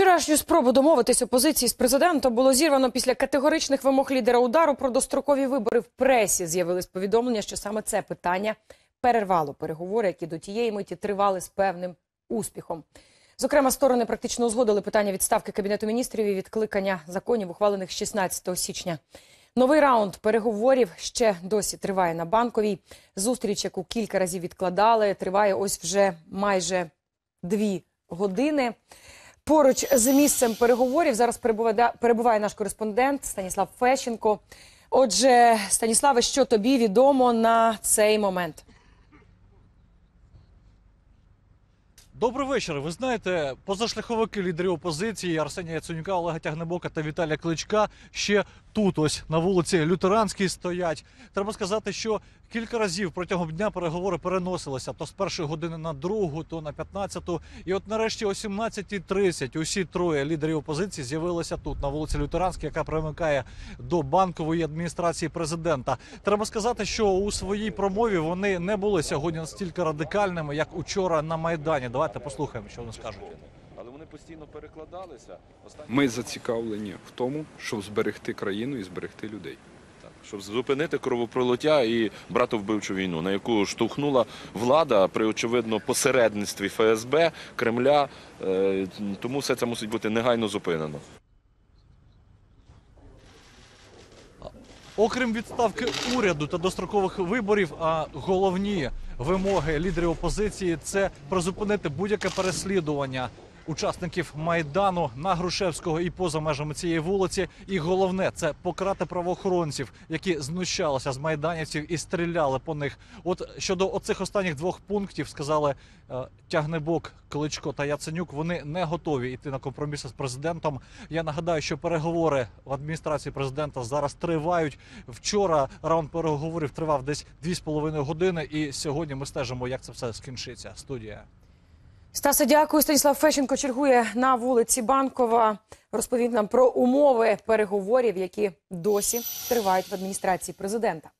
Вчорашню спробу домовитись опозиції з президентом було зірвано після категоричних вимог лідера удару про дострокові вибори в пресі. З'явились повідомлення, що саме це питання перервало переговори, які до тієї миті тривали з певним успіхом. Зокрема, сторони практично узгодили питання відставки кабінету міністрів і відкликання законів, ухвалених 16 січня. Новий раунд переговорів ще досі триває на банковій. Зустріч, яку кілька разів відкладали, триває ось вже майже дві години. Поруч з місцем переговорів зараз перебуває, перебуває наш кореспондент Станіслав Фещенко. Отже, Станіславе, що тобі відомо на цей момент? Добрий вечір. Ви знаєте, позашляховики лідерів опозиції Арсенія Яценюка, Олега Тягнебока та Віталія Кличка ще тут, ось на вулиці Лютеранській, стоять. Треба сказати, що кілька разів протягом дня переговори переносилися то з першої години на другу, то на 15-ту. І от нарешті о 17.30 усі троє лідерів опозиції з'явилися тут, на вулиці Лютеранській, яка примикає до банкової адміністрації президента. Треба сказати, що у своїй промові вони не були сьогодні настільки радикальними, як учора на майдані. Давайте послухаємо, що вони скажуть. Але вони постійно перекладалися. Ми зацікавлені в тому, щоб зберегти країну і зберегти людей. щоб зупинити кровопролиття і братовбивчу війну, на яку штовхнула влада при очевидно посередництві ФСБ Кремля. Е, Тому все це мусить бути негайно зупинено. Окрім відставки уряду та дострокових виборів, а головні вимоги лідерів опозиції це призупинити будь-яке переслідування учасників майдану на Грушевського і поза межами цієї вулиці. І головне це покарати правоохоронців, які знущалися з майданівців і стріляли по них. От щодо оцих останніх двох пунктів сказали е, Тягнебок, Кличко та Яценюк. Вони не готові йти на компроміси з президентом. Я нагадаю, що переговори в адміністрації президента зараз тривають. Вчора раунд переговорів тривав десь 2,5 години, і сьогодні ми стежимо, як це все скінчиться. Студія. Стасе, дякую. Станіслав Фещенко чергує на вулиці Банкова. Розповів нам про умови переговорів, які досі тривають в адміністрації президента.